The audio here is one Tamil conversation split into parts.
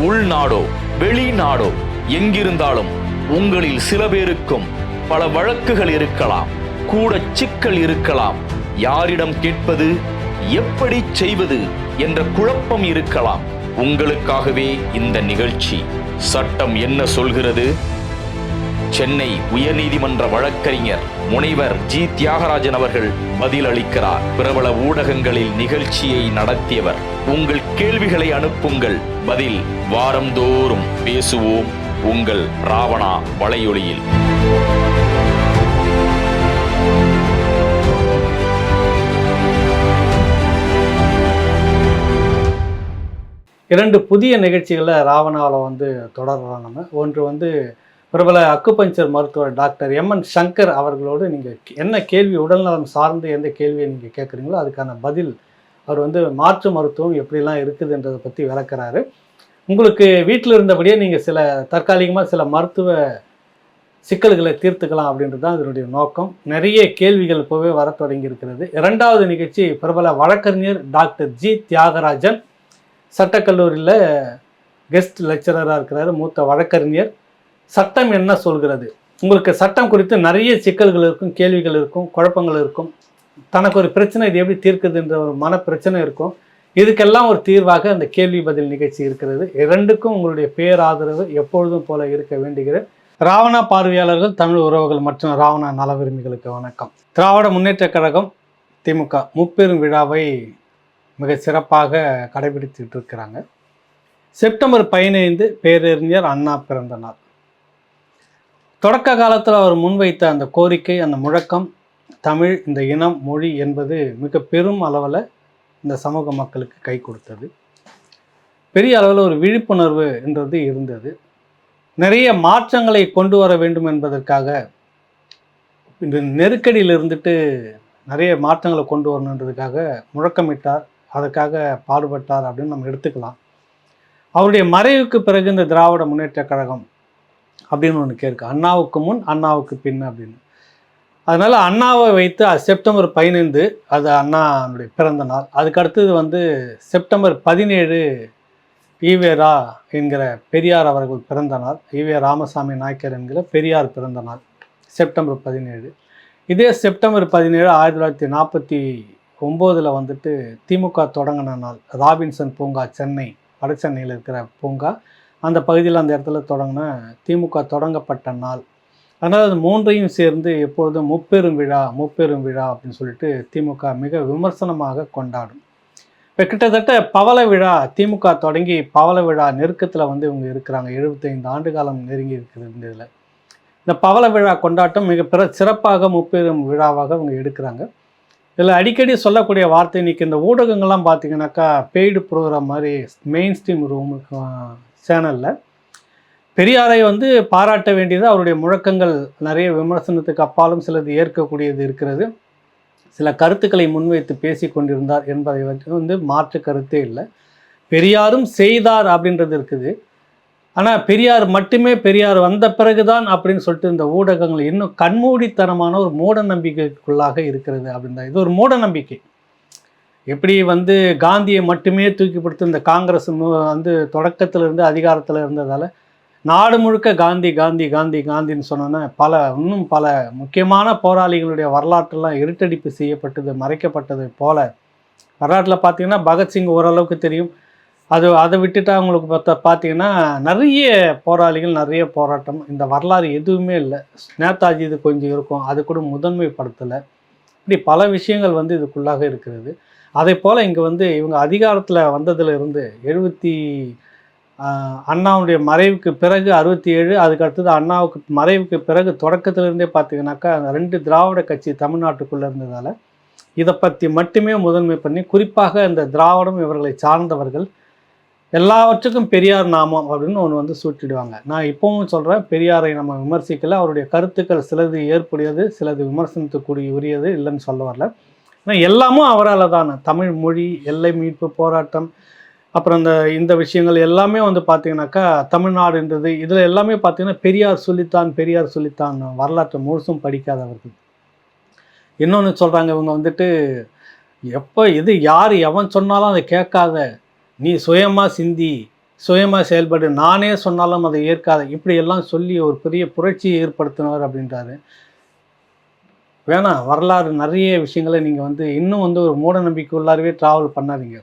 உள்நாடோ வெளிநாடோ எங்கிருந்தாலும் உங்களில் சில பேருக்கும் பல வழக்குகள் இருக்கலாம் கூட சிக்கல் இருக்கலாம். யாரிடம் கேட்பது எப்படி செய்வது என்ற குழப்பம் இருக்கலாம். உங்களுக்காகவே இந்த நிகழ்ச்சி சட்டம் என்ன சொல்கிறது? சென்னை உயர்நீதிமன்ற வழக்கறிஞர் முனைவர் ஜி. தியாகராஜன் அவர்கள் பதிலளிக்கிறார். பிரபல ஊடகங்களில் நிகழ்ச்சியை நடத்தியவர். உங்கள் கேள்விகளை அனுப்புங்கள். பதில் வாரந்தோறும் பேசுவோம். உங்கள் ராவணா வலையொலியில். இரண்டு புதிய நிகழ்ச்சிகளில் ராவணாவில் வந்து தொடர்றோம் நம்ம ஒன்று வந்து பிரபல அக்குபஞ்சர் மருத்துவர் டாக்டர் எம்என் சங்கர் அவர்களோடு நீங்கள் என்ன கேள்வி உடல்நலம் சார்ந்து எந்த கேள்வியை நீங்கள் கேட்குறீங்களோ அதுக்கான பதில் அவர் வந்து மாற்று மருத்துவம் எப்படிலாம் இருக்குதுன்றதை பற்றி விளக்குறாரு. உங்களுக்கு வீட்டில் இருந்தபடியே நீங்கள் சில தற்காலிகமாக சில மருத்துவ சிக்கல்களை தீர்த்துக்கலாம் அப்படின்றது தான் இதனுடைய நோக்கம். நிறைய கேள்விகள் இப்போவே வர தொடங்கி இருக்கிறது. இரண்டாவது நிகழ்ச்சி பிரபல வழக்கறிஞர் டாக்டர் ஜி தியாகராஜன். சட்டக்கல்லூரியில் கெஸ்ட் லெக்சரராக இருக்கிறார் மூத்த வழக்கறிஞர். சட்டம் என்ன சொல்கிறது? உங்களுக்கு சட்டம் குறித்து நிறைய சிக்கல்கள் இருக்கும் கேள்விகள் இருக்கும் குழப்பங்கள் இருக்கும். தனக்கு ஒரு பிரச்சனை இது எப்படி தீர்க்குதுன்ற ஒரு மன பிரச்சனை இருக்கும். இதுக்கெல்லாம் ஒரு தீர்வாக அந்த கேள்வி பதில் நிகழ்ச்சி இருக்கிறது. இரண்டுக்கும் உங்களுடைய பேராதரவு எப்பொழுதும் போல இருக்க வேண்டுகிறேன். ராவணா பார்வையாளர்கள் தமிழ் உறவுகள் மற்றும் ராவணா நல விரும்பிகளுக்கு வணக்கம். திராவிட முன்னேற்றக் கழகம் திமுக முப்பெரும் விழாவை மிக சிறப்பாக கடைபிடித்துட்டு இருக்கிறாங்க. செப்டம்பர் பதினைந்து பேரறிஞர் அண்ணா பிறந்த நாள் தொடக்க காலத்தில் அவர் முன்வைத்த அந்த கோரிக்கை அந்த முழக்கம் தமிழ் இந்த இனம் மொழி என்பது மிக பெரும் அளவில் இந்த சமூக மக்களுக்கு கை கொடுத்தது. பெரிய அளவில் ஒரு விழிப்புணர்வு என்றது இருந்தது. நிறைய மாற்றங்களை கொண்டு வர வேண்டும் என்பதற்காக இந்த நெருக்கடியில் இருந்துட்டு நிறைய மாற்றங்களை கொண்டு வரணுன்றதுக்காக முழக்கமிட்டார். அதற்காக பாடுபட்டார் அப்படின்னு நம்ம எடுத்துக்கலாம். அவருடைய மறைவுக்கு பிறகு இந்த திராவிட முன்னேற்றக் கழகம் அப்படின்னு ஒன்று கேட்கு அண்ணாவுக்கு முன் அண்ணாவுக்கு பின் அப்படின்னு. அதனால் அண்ணாவை வைத்து அது செப்டம்பர் பதினைந்து அது அண்ணாவுடைய பிறந்த நாள். அதுக்கு அடுத்தது வந்து செப்டம்பர் பதினேழு ஈவேரா என்கிற பெரியார் அவர்கள் பிறந்த நாள். ஈவே ராமசாமி நாயக்கர் என்கிற பெரியார் பிறந்த நாள். செப்டம்பர் பதினேழு. இதே செப்டம்பர் பதினேழு ஆயிரத்தி தொள்ளாயிரத்தி நாற்பத்தி ஒம்போதில் வந்துட்டு திமுக தொடங்கின நாள். ராபின்சன் பூங்கா சென்னை வட சென்னையில் இருக்கிற பூங்கா. அந்த பகுதியில் அந்த இடத்துல தொடங்கின திமுக தொடங்கப்பட்ட நாள். அதனால் அது மூன்றையும் சேர்ந்து எப்பொழுதும் முப்பெரும் விழா முப்பெரும் விழா அப்படின்னு சொல்லிட்டு திமுக மிக விமர்சனமாக கொண்டாடும். இப்போ கிட்டத்தட்ட பவள விழா திமுக தொடங்கி பவள விழா நெருக்கத்தில் வந்து இவங்க இருக்கிறாங்க. எழுபத்தைந்து ஆண்டு காலம் நெருங்கி இருக்கிறது இந்த இதில். இந்த பவள விழா கொண்டாட்டம் மிக பிற சிறப்பாக முப்பெரும் விழாவாக இவங்க எடுக்கிறாங்க. இதில் அடிக்கடி சொல்லக்கூடிய வார்த்தை இன்றைக்கி இந்த ஊடகங்கள்லாம் பார்த்தீங்கன்னாக்கா பெய்டு ப்ரோக்ராம் மாதிரி மெயின் ஸ்ட்ரீம் ரூமுக்கு சேனலில் பெரியாரை வந்து பாராட்ட வேண்டியது அவருடைய முழக்கங்கள். நிறைய விமர்சனத்துக்கு அப்பாலும் சிலது ஏற்கக்கூடியது இருக்கிறது. சில கருத்துக்களை முன்வைத்து பேசி கொண்டிருந்தார் என்பதை வந்து வந்து மாற்று கருத்தே இல்லை. பெரியாரும் செய்தார் அப்படின்றது இருக்குது. ஆனால் பெரியார் மட்டுமே பெரியார் வந்த பிறகுதான் அப்படின்னு சொல்லிட்டு இந்த ஊடகங்கள் இன்னும் கண்மூடித்தனமான ஒரு மூட நம்பிக்கைக்குள்ளாக இருக்கிறது அப்படின்ற இது ஒரு மூட நம்பிக்கை. எப்படி வந்து காந்தியை மட்டுமே தூக்கி பிடித்து இந்த காங்கிரஸ் வந்து தொடக்கத்தில் இருந்து அதிகாரத்தில் இருந்ததால் நாடு முழுக்க காந்தி காந்தி காந்தி காந்தின்னு சொன்னோன்னா பல இன்னும் பல முக்கியமான போராளிகளுடைய வரலாற்றெல்லாம் இருட்டடிப்பு செய்யப்பட்டது மறைக்கப்பட்டது போல. வரலாற்றில் பார்த்தீங்கன்னா பகத்சிங் ஓரளவுக்கு தெரியும். அது அதை விட்டுட்டு அவங்களுக்கு பார்த்தா பார்த்தீங்கன்னா நிறைய போராளிகள் நிறைய போராட்டம். இந்த வரலாறு எதுவுமே இல்லை. நேதாஜி இது கொஞ்சம் இருக்கும். அது கூட முதன்மைப்படுத்தலை. இப்படி பல விஷயங்கள் வந்து இதுக்குள்ளாக இருக்கிறது. அதே போல் இங்கே வந்து இவங்க அதிகாரத்தில் வந்ததுலேருந்து எழுபத்தி அண்ணாவுடைய மறைவுக்கு பிறகு அறுபத்தி ஏழு அதுக்கு அடுத்தது அண்ணாவுக்கு மறைவுக்கு பிறகு தொடக்கத்திலிருந்தே பார்த்தீங்கன்னாக்கா அந்த ரெண்டு திராவிட கட்சி தமிழ்நாட்டுக்குள்ளே இருந்ததால் இதை பற்றி மட்டுமே முதன்மை பண்ணி குறிப்பாக இந்த திராவிடம் இவர்களை சார்ந்தவர்கள் எல்லாவற்றுக்கும் பெரியார் நாமம் அப்படின்னு ஒன்று வந்து சூட்டிடுவாங்க. நான் இப்போவும் சொல்கிறேன் பெரியாரை நம்ம விமர்சிக்கல அவருடைய கருத்துக்கள் சிலது ஏற்புடையது சிலது விமர்சனத்துக்குரிய உரியது இல்லைன்னு சொல்ல வரல. எல்லாமும் அவரால் தான். தமிழ் மொழி எல்லை மீட்பு போராட்டம் அப்புறம் இந்த இந்த விஷயங்கள் எல்லாமே வந்து பார்த்தீங்கன்னாக்கா தமிழ்நாடுன்றது இதில் எல்லாமே பார்த்தீங்கன்னா பெரியார் சொல்லித்தான் பெரியார் சொல்லித்தான். வரலாற்றை முழுசும் படிக்காதவர்கள் இன்னொன்று சொல்கிறாங்க இவங்க வந்துட்டு எப்போ எது யார் எவன் சொன்னாலும் அதை கேட்காத. நீ சுயமாக சிந்தி சுயமாக செயல்படு. நானே சொன்னாலும் அதை ஏற்காத. இப்படியெல்லாம் சொல்லி ஒரு பெரிய புரட்சியை ஏற்படுத்தினார் அப்படின்றாரு. வேணாம் வரலாறு நிறைய விஷயங்களை நீங்கள் வந்து இன்னும் வந்து ஒரு மூட நம்பிக்கை உள்ளாரவே ட்ராவல் பண்ணாதீங்க.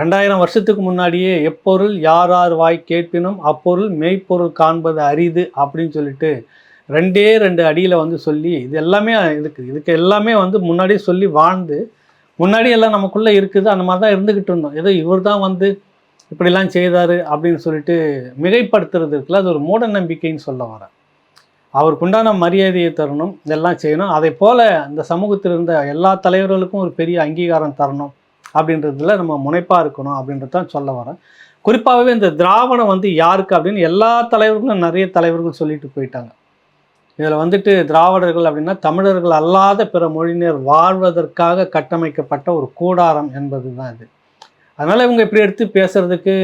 ரெண்டாயிரம் வருஷத்துக்கு முன்னாடியே எப்பொருள் யார் யார் வாய் கேட்பினும் அப்பொருள் மெய்ப்பொருள் காண்பது அரிது அப்படின்னு சொல்லிட்டு ரெண்டே ரெண்டு அடியில் வந்து சொல்லி இது எல்லாமே இதுக்கு இதுக்கு எல்லாமே வந்து முன்னாடியே சொல்லி வாழ்ந்து முன்னாடி எல்லாம் நமக்குள்ளே இருக்குது அந்த மாதிரி தான் இருந்துக்கிட்டு இருந்தோம். ஏதோ இவர் தான் வந்து இப்படிலாம் செய்தார் அப்படின்னு சொல்லிட்டு மிகைப்படுத்துறது இருக்குல்ல அது ஒரு மூட நம்பிக்கைன்னு சொல்ல வரேன். அவருக்குண்டான மரியாதையை தரணும் இதெல்லாம் செய்யணும். அதே போல் அந்த சமூகத்தில் இருந்த எல்லா தலைவர்களுக்கும் ஒரு பெரிய அங்கீகாரம் தரணும் அப்படின்றதுல நம்ம முனைப்பாக இருக்கணும் அப்படின்றது தான் சொல்ல வரேன். குறிப்பாகவே இந்த திராவிடம் வந்து யாருக்கு அப்படின்னு எல்லா தலைவர்களும் நிறைய தலைவர்கள் சொல்லிட்டு போயிட்டாங்க. இதில் வந்துட்டு திராவிடர்கள் அப்படின்னா தமிழர்கள் அல்லாத பிற மொழியினர் வாழ்வதற்காக கட்டமைக்கப்பட்ட ஒரு கூடாரம் என்பது தான் இது. அதனால் இவங்க இப்படி எடுத்து பேசுகிறதுக்கு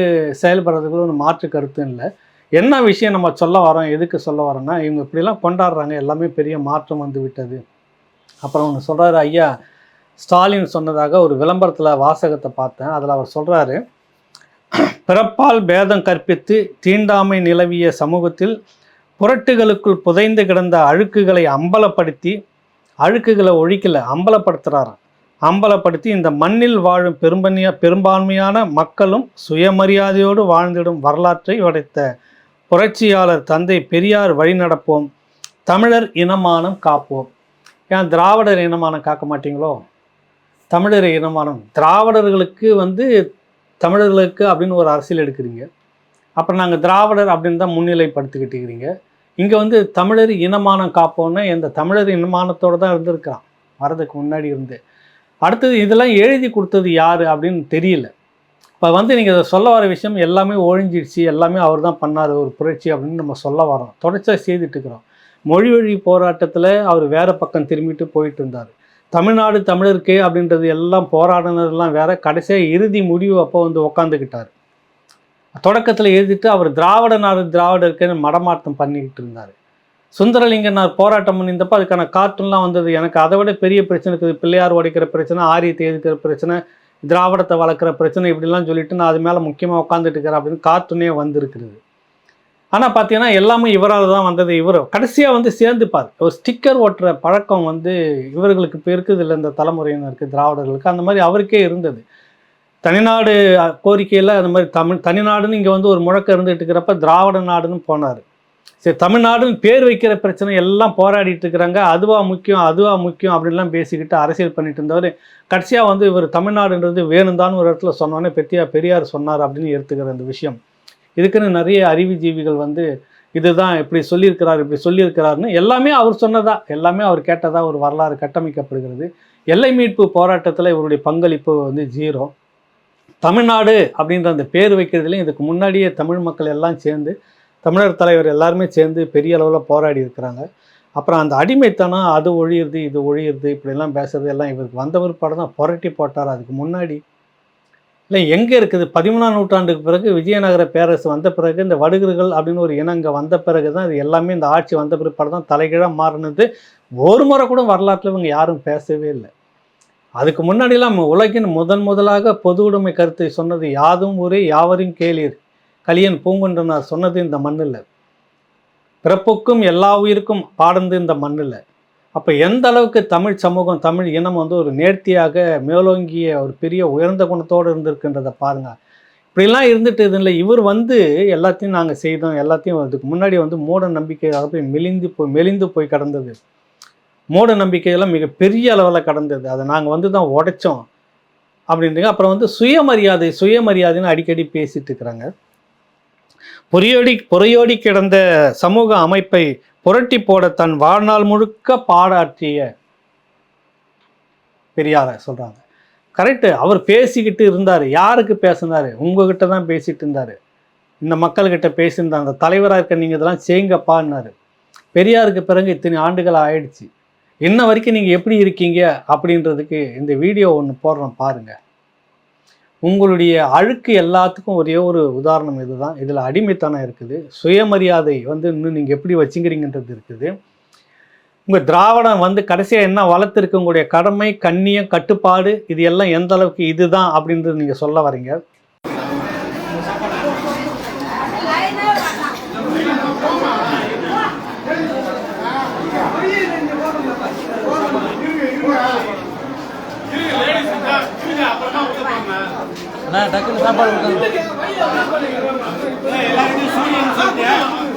செயல்படுறதுக்கு ஒரு மாற்று கருத்து இல்லை. என்ன விஷயம் நம்ம சொல்ல வரோம் எதுக்கு சொல்ல வரோன்னா இவங்க இப்படிலாம் கொண்டாடுறாங்க எல்லாமே பெரிய மாற்றம் வந்து விட்டது. அப்புறம் அவங்க சொல்கிறாரு ஐயா ஸ்டாலின் சொன்னதாக ஒரு விளம்பரத்தில் வாசகத்தை பார்த்தேன். அதில் அவர் சொல்கிறாரு பிறப்பால் பேதம் கற்பித்து தீண்டாமை நிலவிய சமூகத்தில் புரட்டுகளுக்குள் புதைந்து கிடந்த அழுக்குகளை அம்பலப்படுத்தி அழுக்குகளை ஒழிக்கலை அம்பலப்படுத்துகிறாராம் அம்பலப்படுத்தி இந்த மண்ணில் வாழும் பெரும்பனியா பெரும்பான்மையான மக்களும் சுயமரியாதையோடு வாழ்ந்திடும் வரலாற்றை உடைத்த புரட்சியாளர் தந்தை பெரியார் வழி நடப்போம். தமிழர் இனமானம் காப்போம். ஏன் திராவிடர் இனமானம் காக்க மாட்டீங்களோ? தமிழர் இனமானம். திராவிடர்களுக்கு வந்து தமிழர்களுக்கு அப்படின்னு ஒரு அரசியல் எடுக்கிறீங்க. அப்புறம் நாங்கள் திராவிடர் அப்படின்னு தான் முன்னிலைப்படுத்திக்கிட்டு இருக்கிறீங்க இங்கே வந்து தமிழர் இனமானம் காப்போம்னா இந்த தமிழர் இனமானத்தோடு தான் இருந்திருக்கிறான் வரதுக்கு முன்னாடி இருந்து. அடுத்தது இதெல்லாம் எழுதி கொடுத்தது யார் அப்படின்னு தெரியல. இப்போ வந்து நீங்கள் சொல்ல வர விஷயம் எல்லாமே ஒழிஞ்சிடுச்சு எல்லாமே அவர் தான் பண்ணார் ஒரு புரட்சி அப்படின்னு நம்ம சொல்ல வரோம் தொடர்ச்சியாக செய்துட்டு இருக்கிறோம். மொழி வழி போராட்டத்தில் அவர் வேறு பக்கம் திரும்பிட்டு போயிட்டு இருந்தார். தமிழ்நாடு தமிழருக்கு அப்படின்றது எல்லாம் போராடினதெல்லாம் வேற. கடைசியாக இறுதி முடிவு அப்போ வந்து உக்காந்துக்கிட்டார். தொடக்கத்தில் எழுதிட்டு அவர் திராவிட நாடு திராவிடருக்குன்னு மடமாற்றம் பண்ணிக்கிட்டு இருந்தார். சுந்தரலிங்கனார் போராட்டம் பண்ணியிருந்தப்போ அதுக்கான கார்ட்டூன்லாம் வந்தது. எனக்கு அதை விட பெரிய பிரச்சனை இருக்குது. பிள்ளையார் உடைக்கிற பிரச்சனை ஆரியத்தை எதிர்க்கிற பிரச்சனை திராவிடத்தை வளர்க்குற பிரச்சனை இப்படிலாம் சொல்லிட்டு நான் அது மேலே முக்கியமாக உட்காந்துட்டு இருக்கிறேன் அப்படின்னு கார்ட்டூனே வந்திருக்கிறது. ஆனால் பார்த்தீங்கன்னா எல்லாமே இவரால் தான் வந்தது இவர். கடைசியாக வந்து சேர்ந்துப்பார் ஒரு ஸ்டிக்கர் ஓட்டுற பழக்கம் வந்து இவர்களுக்கு இப்போ இருக்குது இல்லை இந்த தலைமுறையினருக்கு திராவிடர்களுக்கு. அந்த மாதிரி அவருக்கே இருந்தது. தனிநாடு கோரிக்கையில் அந்த மாதிரி தமிழ் தனிநாடுன்னு இங்கே வந்து ஒரு முழக்கம் இருந்துகிட்டு இருக்கிறப்ப திராவிட நாடுன்னு போனார். சரி தமிழ்நாடுன்னு பேர் வைக்கிற பிரச்சனை எல்லாம் போராடிட்டு இருக்கிறாங்க. அதுவா முக்கியம் அதுவா முக்கியம் அப்படின்லாம் பேசிக்கிட்டு அரசியல் பண்ணிட்டு இருந்தவர் கடைசியாக வந்து இவர் தமிழ்நாடுன்றது வேணும்தான் ஒரு இடத்துல சொன்னோன்னே பெத்தியா பெரியார் சொன்னார் அப்படின்னு எடுத்துக்கிற அந்த விஷயம். இதுக்குன்னு நிறைய அறிவுஜீவிகள் வந்து இதுதான் இப்படி சொல்லியிருக்கிறார் இப்படி சொல்லியிருக்கிறாருன்னு எல்லாமே அவர் சொன்னதா எல்லாமே அவர் கேட்டதா ஒரு வரலாறு கட்டமைக்கப்படுகிறது. எல்லை மீட்பு போராட்டத்தில் இவருடைய பங்களிப்பு வந்து ஜீரோ. தமிழ்நாடு அப்படின்ற அந்த பேர் வைக்கிறதுலையும் இதுக்கு முன்னாடியே தமிழ் மக்கள் எல்லாம் சேர்ந்து தமிழர் தலைவர் எல்லாருமே சேர்ந்து பெரிய அளவில் போராடி இருக்கிறாங்க. அப்புறம் அந்த அடிமைத்தனம் அது ஒழியிருது இது ஒழியிருது இப்படிலாம் பேசுறது எல்லாம் இவருக்கு வந்த பிற்பாடு தான் புரட்டி போட்டார். அதுக்கு முன்னாடி இல்லை எங்கே இருக்குது? பதிமூணாம் நூற்றாண்டுக்கு பிறகு விஜயநகர பேரரசு வந்த பிறகு இந்த வடுகர்கள் அப்படின்னு ஒரு இனம் இங்கே வந்த பிறகு தான் இது எல்லாமே இந்த ஆட்சி வந்த பிற்பாடு தான் தலைகீழாக மாறினது. ஒரு முறை கூட வரலாற்றில் இவங்க யாரும் பேசவே இல்லை. அதுக்கு முன்னாடிலாம் உலகின் முதன் முதலாக பொது உடைமை கருத்தை சொன்னது யாதும் ஊரே யாவரையும் கேளீர். கலியன் பூங்குன்றனார் சொன்னது இந்த மண்ணில். பிறப்புக்கும் எல்லா உயிருக்கும் பாடந்து இந்த மண்ணில். அப்போ எந்த அளவுக்கு தமிழ் சமூகம் தமிழ் இனம் வந்து ஒரு நேர்த்தியாக மேலோங்கிய ஒரு பெரிய உயர்ந்த குணத்தோடு இருந்திருக்குன்றதை பாருங்கள் இப்படிலாம் இருந்துட்டு இதில் இவர் வந்து எல்லாத்தையும் நாங்கள் செய்தோம். எல்லாத்தையும் அதுக்கு முன்னாடி வந்து மூட நம்பிக்கையாக போய் மெலிந்து போய் மெலிந்து போய் கடந்தது. மூட நம்பிக்கையெல்லாம் மிக பெரிய அளவில் கடந்தது. அதை நாங்கள் வந்து தான் உடைச்சோம். அப்படின்றீங்க அப்புறம் வந்து சுயமரியாதை சுயமரியாதைன்னு அடிக்கடி பேசிகிட்டு இருக்கிறாங்க. பொறியோடி பொறையோடி கிடந்த சமூக அமைப்பை புரட்டி போட தன் வாழ்நாள் முழுக்க பாடாற்றிய பெரியார சொல்கிறாங்க கரெக்டு அவர் பேசிக்கிட்டு இருந்தார். யாருக்கு பேசினார்? உங்ககிட்ட தான் பேசிகிட்டு இருந்தார். இந்த மக்கள்கிட்ட பேசியிருந்தார் அந்த தலைவராக இருக்க நீங்கள் இதெல்லாம் செய்யுங்கப்பான்னாரு பெரியாருக்கு பிறகு இத்தனை ஆண்டுகள் ஆயிடுச்சு. இன்ன வரைக்கும் நீங்கள் எப்படி இருக்கீங்க அப்படின்றதுக்கு இந்த வீடியோ ஒன்று போடுறோம் பாருங்கள் உங்களுடைய அழுக்கு எல்லாத்துக்கும் ஒரே ஒரு உதாரணம் இதுதான். இதில் அடிமைத்தனம் இருக்குது. சுயமரியாதை வந்து இன்னும் நீங்கள் எப்படி வச்சுக்கிறீங்கன்றது இருக்குது. உங்கள் திராவிடம் வந்து கடைசியாக என்ன வளர்த்துருக்கு உங்களுடைய கடமை கண்ணியம் கட்டுப்பாடு இது எல்லாம் எந்த அளவுக்கு இதுதான் அப்படின்றது நீங்கள் சொல்ல வரீங்க. நான் டக்குன்னு சாப்பாடு சூரியன் சொல்லிட்டியா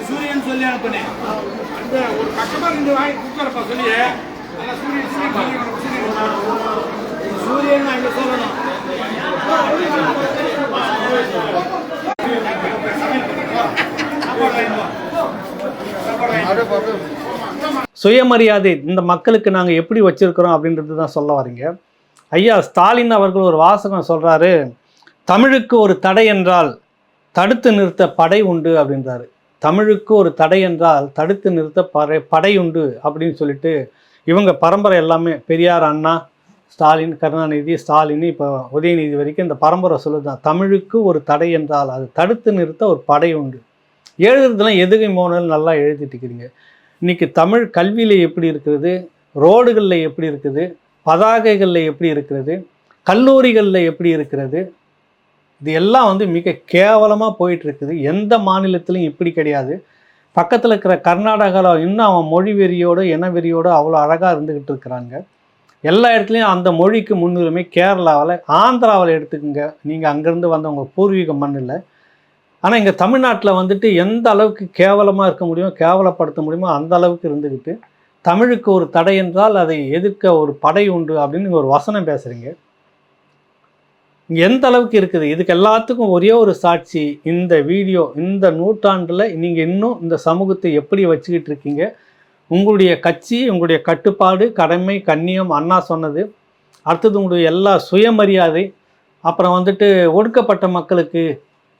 சூரியன் சொல்லி அனுப்புனேன். ஒரு ரெண்டு வாங்கி சொல்லி சூரியன் சூரியன் அங்க சொல்லணும். சுயமரியாதை இந்த மக்களுக்கு நாங்கள் எப்படி வச்சிருக்கிறோம் அப்படின்றது தான் சொல்ல வரீங்க. ஐயா ஸ்டாலின் அவர்கள் ஒரு வாசகம் சொல்றாரு. தமிழுக்கு ஒரு தடை என்றால் தடுத்து நிறுத்த படை உண்டு அப்படின்றாரு. தமிழுக்கு ஒரு தடை என்றால் தடுத்து நிறுத்த படை படை உண்டு அப்படின்னு சொல்லிட்டு இவங்க பரம்பரை எல்லாமே பெரியார் அண்ணா ஸ்டாலின் கருணாநிதி ஸ்டாலின் இப்போ உதயநிதி வரைக்கும் இந்த பரம்பரை சொல்லுதான் தமிழுக்கு ஒரு தடை என்றால் அது தடுத்து நிறுத்த ஒரு படை உண்டு. எழுதுறதுலாம் எதுகை மோனல் நல்லா எழுதிட்டு இருக்கிறீங்க இன்னைக்கு தமிழ் கல்வியில் எப்படி இருக்கிறது? ரோடுகளில் எப்படி இருக்குது? பதாகைகளில் எப்படி இருக்கிறது? கல்லூரிகளில் எப்படி இருக்கிறது? இது எல்லாம் வந்து மிக கேவலமாக போயிட்டு இருக்குது எந்த மாநிலத்திலையும் இப்படி கிடையாது. பக்கத்தில் இருக்கிற கர்நாடகாவில் இன்னும் அவன் மொழி வெறியோடு இன வெறியோடு அவ்வளோ அழகாக இருந்துக்கிட்டு இருக்கிறாங்க. எல்லா இடத்துலையும் அந்த மொழிக்கு முன்னுரிமை கேரளாவில் ஆந்திராவில் எடுத்துக்கோங்க. நீங்கள் அங்கேருந்து வந்தவங்க பூர்வீக மண்ணில். ஆனால் இங்கே தமிழ்நாட்டில் வந்துட்டு எந்த அளவுக்கு கேவலமாக இருக்க முடியுமோ கேவலப்படுத்த முடியுமோ அந்த அளவுக்கு இருந்துக்கிட்டு தமிழுக்கு ஒரு தடை என்றால் அதை எதிர்க்க ஒரு படை உண்டு அப்படின்னு ஒரு வசனம் பேசுகிறீங்க எந்த அளவுக்கு இருக்குது? இதுக்கு எல்லாத்துக்கும் ஒரே ஒரு சாட்சி இந்த வீடியோ இந்த நூற்றாண்டில் நீங்கள் இன்னும் இந்த சமூகத்தை எப்படி வச்சுக்கிட்டு இருக்கீங்க? உங்களுடைய கட்சி உங்களுடைய கட்டுப்பாடு கடமை கண்ணியம் அண்ணா சொன்னது. அடுத்தது உங்களுடைய எல்லா சுயமரியாதை அப்புறம் வந்துட்டு ஒடுக்கப்பட்ட மக்களுக்கு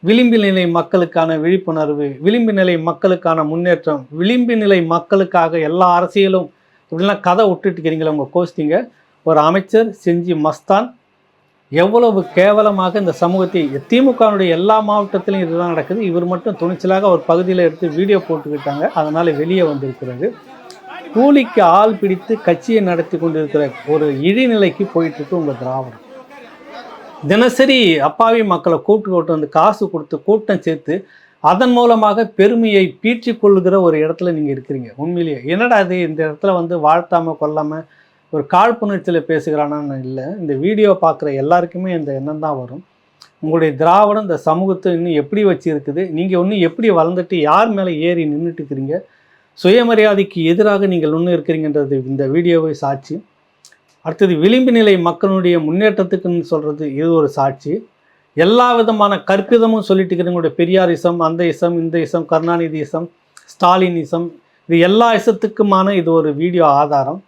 விளிம்பு நிலை மக்களுக்கான விழிப்புணர்வு விளிம்பு நிலை மக்களுக்கான முன்னேற்றம் விளிம்பு நிலை மக்களுக்காக எல்லா அரசியலும் இப்படிலாம் கதை விட்டுட்டு இருக்கிறீங்களா உங்கள் கோஸ்டிங்க ஒரு அமைச்சர் செஞ்சி மஸ்தான் எவ்வளவு கேவலமாக இந்த சமூகத்தை திமுகனுடைய எல்லா மாவட்டத்திலும் இதுதான் நடக்குது. இவர் மட்டும் துணிச்சலாக ஒரு பகுதியில் எடுத்து வீடியோ போட்டுக்கிட்டாங்க. அதனால் வெளியே வந்திருக்கிறது. கூலிக்கு ஆள் பிடித்து கட்சியை நடத்தி கொண்டிருக்கிற ஒரு இழிநிலைக்கு போயிட்டுருக்கு உங்கள் திராவிடம். தினசரி அப்பாவி மக்களை கூட்டு கூட்டு வந்து காசு கொடுத்து கூட்டம் சேர்த்து அதன் மூலமாக பெருமையை பீற்றி கொள்ளுகிற ஒரு இடத்துல நீங்கள் இருக்கிறீங்க. உண்மையிலேயே. என்னடா அது இந்த இடத்துல வந்து வாழ்த்தாமல் கொல்லாமல் ஒரு காழ்ப்புணர்ச்சியில் பேசுகிறானான்னு இல்லை. இந்த வீடியோ பார்க்குற எல்லாருக்குமே இந்த எண்ணம் தான் வரும். உங்களுடைய திராவிடம் இந்த சமூகத்தை இன்னும் எப்படி வச்சுருக்குது? நீங்கள் இன்னும் எப்படி வளர்ந்துட்டு யார் மேலே ஏறி நின்றுட்டு இருக்கிறீங்க சுயமரியாதைக்கு எதிராக நீங்கள் இன்னும் இருக்கிறீங்கன்றது இந்த வீடியோவை சாட்சி. அடுத்தது விளிம்பு நிலை மக்களுடைய முன்னேற்றத்துக்குன்னு சொல்கிறது இது ஒரு சாட்சி. எல்லா விதமான கற்பிதமும் சொல்லிட்டு இருக்கிறவங்களுடைய பெரியார் இசம் அந்த இசம் இந்த ism Karunanidhi ism Stalin ism இது எல்லா இசத்துக்குமான இது ஒரு வீடியோ ஆதாரம்.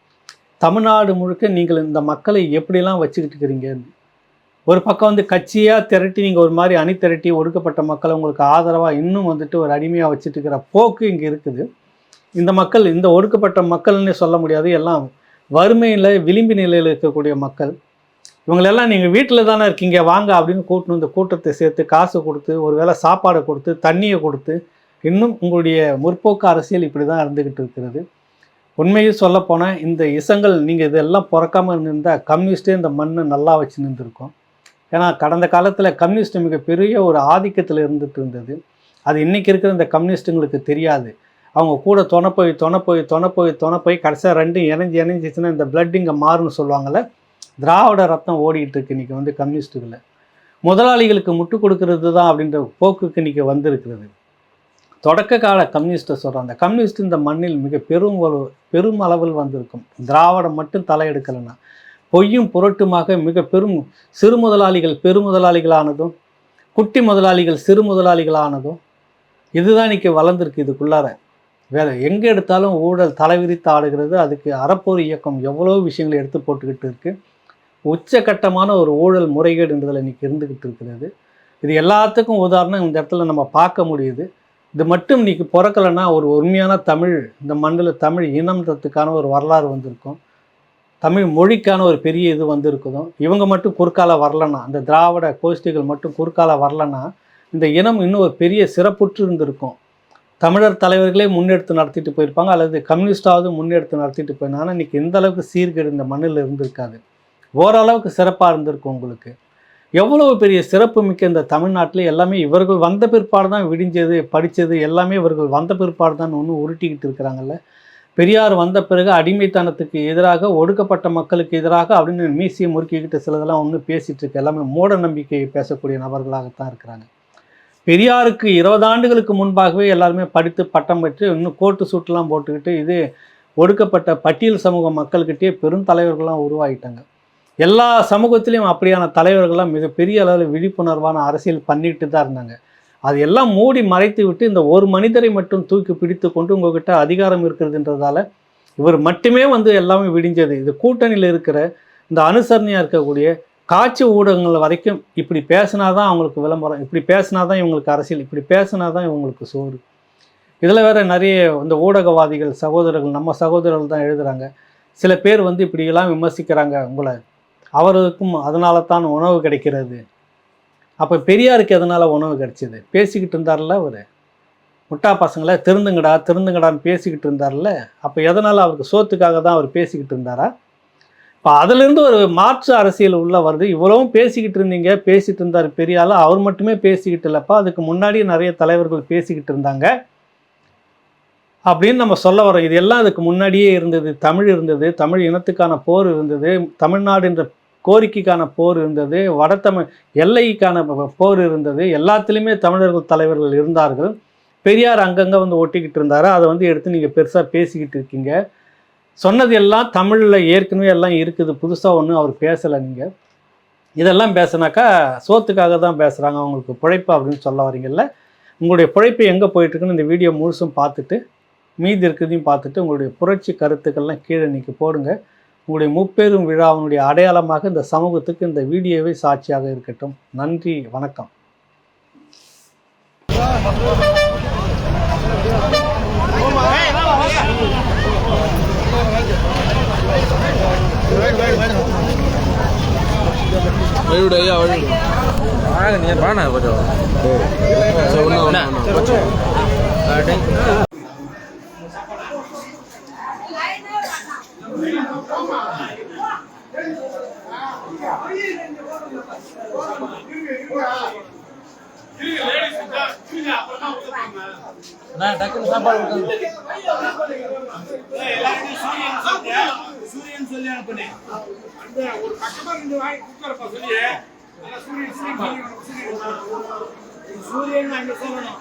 தமிழ்நாடு முழுக்க நீங்கள் இந்த மக்களை எப்படிலாம் வச்சுக்கிட்டு இருக்கிறீங்க ஒரு பக்கம் வந்து கட்சியாக திரட்டி நீங்கள் ஒரு மாதிரி அணி திரட்டி ஒடுக்கப்பட்ட மக்களை உங்களுக்கு ஆதரவாக இன்னும் வந்துட்டு ஒரு அடிமையாக வச்சுட்டு இருக்கிற போக்கு இங்கே இருக்குது. இந்த மக்கள் இந்த ஒடுக்கப்பட்ட மக்கள்னே சொல்ல முடியாது. எல்லாம் வறுமையில் விளிம்பு நிலையில் இருக்கக்கூடிய மக்கள். இவங்களெல்லாம் நீங்கள் வீட்டில் தானே இருக்கீங்க. வாங்க அப்படின்னு கூட்டணும் இந்த கூட்டத்தை சேர்த்து காசு கொடுத்து ஒரு வேளை சாப்பாடை கொடுத்து தண்ணியை கொடுத்து இன்னும் உங்களுடைய முற்போக்கு அரசியல் இப்படி தான் இருந்துக்கிட்டு இருக்கிறது. உண்மையை சொல்லப்போனால் இந்த இசங்கள் நீங்கள் இதெல்லாம் பிறக்காமல் இருந்திருந்தால் கம்யூனிஸ்டே இந்த மண்ணை நல்லா வச்சு நின்றுருக்கும். ஏன்னா கடந்த காலத்தில் கம்யூனிஸ்ட் மிகப்பெரிய ஒரு ஆதிக்கத்தில் இருந்துட்டு இருந்தது. அது இன்றைக்கி இருக்கிற இந்த கம்யூனிஸ்ட்டுங்களுக்கு தெரியாது. அவங்க கூட தொணப்போய் தொணப்போய் தொணப்போய் தொணப்போய் போய் கடைசியாக ரெண்டும் இணைஞ்சு இணைஞ்சிச்சுன்னா இந்த பிளட் இங்கே மாறுன்னு சொல்லுவாங்கள்ல திராவிட ரத்தம் ஓடிக்கிட்டு இருக்கு இன்றைக்கி வந்து கம்யூனிஸ்ட்டுகளை முதலாளிகளுக்கு முட்டு கொடுக்கறது தான் அப்படின்ற போக்குக்கு இன்றைக்கி வந்திருக்கிறது. தொடக்க கால கம்யூனிஸ்ட்டை சொல்கிறோம் அந்த கம்யூனிஸ்ட் இந்த மண்ணில் மிக பெரும் பெரும் அளவில் வந்திருக்கும். திராவிடம் மட்டும் தலையெடுக்கலைன்னா பொய்யும் புரட்டுமாக மிக பெரும் சிறு முதலாளிகள் பெருமுதலாளிகளானதும் குட்டி முதலாளிகள் சிறு முதலாளிகளானதும் இதுதான் இன்றைக்கி வளர்ந்துருக்கு இதுக்குள்ளார. வேறு எங்கே எடுத்தாலும் ஊழல் தலைவிரித்து ஆடுகிறது. அதுக்கு அறப்போர் இயக்கம் எவ்வளோ விஷயங்களை எடுத்து போட்டுக்கிட்டு இருக்குது உச்சகட்டமான ஒரு ஊழல் முறைகேடுன்றதில் இன்னைக்கு இருந்துக்கிட்டு இருக்கிறது. இது எல்லாத்துக்கும் உதாரணம் இந்த இடத்துல நம்ம பார்க்க முடியுது. இது மட்டும் இன்றைக்கி பிறக்கலைன்னா ஒரு உண்மையான தமிழ் இந்த மண்ணில் தமிழ் இனம்ன்றதுக்கான ஒரு வரலாறு வந்திருக்கும். தமிழ் மொழிக்கான ஒரு பெரிய இது வந்திருக்குதும். இவங்க மட்டும் குறுக்கால வரலன்னா அந்த திராவிட கோஷ்டிகள் மட்டும் குறுக்கால வரலன்னா இந்த இனம் இன்னும் ஒரு பெரிய சிறப்புற்று இருந்திருக்கும். தமிழர் தலைவர்களே முன்னெடுத்து நடத்திட்டு போயிருப்பாங்க அல்லது கம்யூனிஸ்டாவது முன்னெடுத்து நடத்திட்டு போயிருந்தாங்கன்னா இன்றைக்கி இன்னைக்கு எந்த அளவுக்கு சீர்கேடு இந்த மண்ணில் இருந்திருக்காது. ஓரளவுக்கு சிறப்பாக இருந்திருக்கும் உங்களுக்கு. எவ்வளவு பெரிய சிறப்பு மிக்க இந்த தமிழ்நாட்டில் எல்லாமே இவர்கள் வந்த பிற்பாடு தான் விடிஞ்சது படித்தது எல்லாமே இவர்கள் வந்த பிற்பாடு தான் ஒன்று உருட்டிக்கிட்டு இருக்கிறாங்கல்ல. பெரியார் வந்த பிறகு அடிமைத்தனத்துக்கு எதிராக ஒடுக்கப்பட்ட மக்களுக்கு எதிராக அப்படின்னு மீசியை முறுக்கிக்கிட்டு சிலதெல்லாம் ஒன்று பேசிட்டு இருக்கு. எல்லாமே மூட நம்பிக்கை பேசக்கூடிய நபர்களாகத்தான் இருக்கிறாங்க. பெரியாருக்கு இருபது ஆண்டுகளுக்கு முன்பாகவே எல்லாருமே படித்து பட்டம் பெற்று இன்னும் கோட்டு சூட்டெல்லாம் போட்டுக்கிட்டு இது ஒடுக்கப்பட்ட பட்டியல் சமூக மக்கள்கிட்டே பெரும் தலைவர்கள்லாம் உருவாகிட்டாங்க எல்லா சமூகத்திலையும் அப்படியான தலைவர்கள்லாம் மிகப்பெரிய அளவில் விழிப்புணர்வான அரசியல் பண்ணிட்டு தான் இருந்தாங்க. அது எல்லாம் மூடி மறைத்து விட்டு இந்த ஒரு மனிதரை மட்டும் தூக்கி பிடித்து கொண்டு உங்ககிட்ட அதிகாரம் இருக்கிறதுன்றதால இவர் மட்டுமே வந்து எல்லாமே விடிஞ்சது. இது கூட்டணியில் இருக்கிற இந்த அனுசரணையாக இருக்கக்கூடிய காட்சி ஊடகங்கள் வரைக்கும் இப்படி பேசினா தான் அவங்களுக்கு விளம்பரம் இப்படி பேசினா தான் இவங்களுக்கு அரசியல் இப்படி பேசினா தான் இவங்களுக்கு சோறு. இதில் வேற நிறைய இந்த ஊடகவாதிகள் சகோதரர்கள் நம்ம சகோதரர்கள் தான் எழுதுகிறாங்க சில பேர் வந்து இப்படியெல்லாம் விமர்சிக்கிறாங்க உங்களை. அவருக்கும் அதனால தான் உணவு கிடைக்கிறது. அப்போ பெரியாருக்கு எதனால் உணவு கிடைச்சிது? பேசிக்கிட்டு இருந்தார்ல அவர். முட்டா பசங்களை திருந்துங்கடா திருந்துங்கடான்னு பேசிக்கிட்டு இருந்தார்ல. அப்போ எதனால் அவருக்கு சோத்துக்காக தான் அவர் பேசிக்கிட்டு இருந்தாரா? இப்போ அதுலேருந்து ஒரு மாற்று அரசியல் உள்ள வருது. இவ்வளவும் பேசிக்கிட்டு இருந்தீங்க பேசிகிட்டு இருந்தார் பெரிய அவர் மட்டுமே பேசிக்கிட்டு இல்லைப்பா. அதுக்கு முன்னாடி நிறைய தலைவர்கள் பேசிக்கிட்டு இருந்தாங்க. அப்படின்னு நம்ம சொல்ல வரோம் இது எல்லாம் அதுக்கு முன்னாடியே இருந்தது. தமிழ் இருந்தது. தமிழ் இனத்துக்கான போர் இருந்தது. தமிழ்நாடு என்ற கோரிக்கைக்கான போர் இருந்தது. வடத்தமிழ் எல்லைக்கான போர் இருந்தது. எல்லாத்துலேயுமே தமிழர்கள் தலைவர்கள் இருந்தார்கள். பெரியார் அங்கங்கே வந்து ஒட்டிக்கிட்டு இருந்தார். அதை வந்து எடுத்து நீங்கள் பெருசாக பேசிக்கிட்டு இருக்கீங்க. சொன்னது எல்லாம் தமிழில் ஏற்கனவே எல்லாம் இருக்குது. புதுசாக ஒன்றும் அவர் பேசலை நீங்கள் இதெல்லாம் பேசுனாக்கா சோத்துக்காக தான் பேசுகிறாங்க அவங்களுக்கு பிழைப்பு அப்படின்னு சொல்ல வரீங்கல்ல உங்களுடைய பிழைப்பு எங்கே போயிட்டுருக்குன்னு இந்த வீடியோ முழுசும் பார்த்துட்டு மீதி இருக்கிறதையும் பார்த்துட்டு உங்களுடைய புரட்சி கருத்துக்கள்லாம் கீழே இன்றைக்கி போடுங்க. உங்களுடைய முப்பெரும் விழாவினுடைய அடையாளமாக இந்த சமூகத்துக்கு இந்த வீடியோவை சாட்சியாக இருக்கட்டும். நன்றி வணக்கம். வழிவிடு ஐயா வழிவிடு வாங்க நீ வாண்ணா கொஞ்சம். சரி ஒன்று ஒன்றா டக்குனு சாப்பாடு கொடுத்தாங்க சூரியன் சூரியன் சொல்லி அனுப்புனேன் அந்த ஒரு பக்கமா ரெண்டு வாங்கி குக்கரப்பா சொல்லி சூரியன் சூரியன் சூரியன் அங்க சொல்லணும்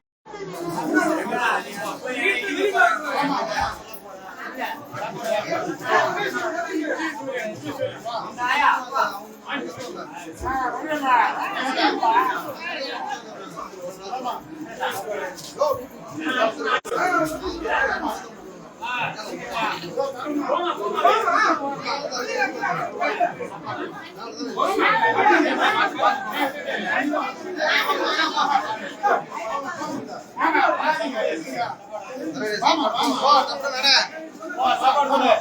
சாப்பாடு சாப்பாடு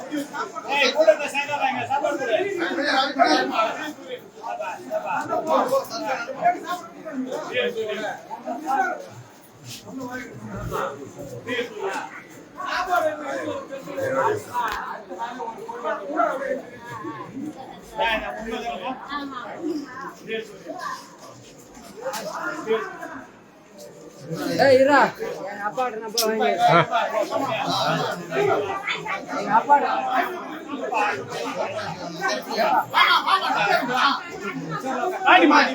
இருடா எங்க அப்பாட்ட நான் போய் வாங்கி எங்க அப்பாட்ட. வாடி மாடி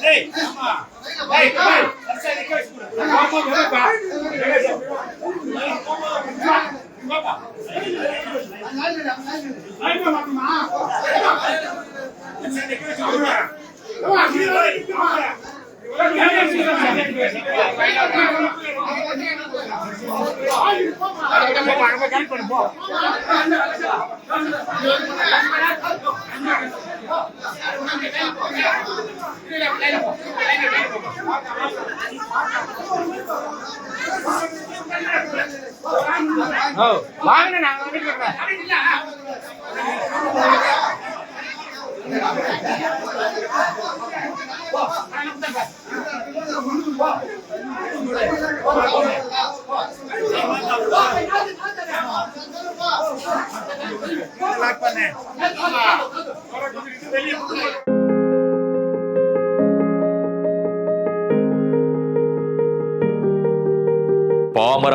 Hey, come on. Hey, come on. Let's take the case. வாங்க நான் லாக் பண்ணேன்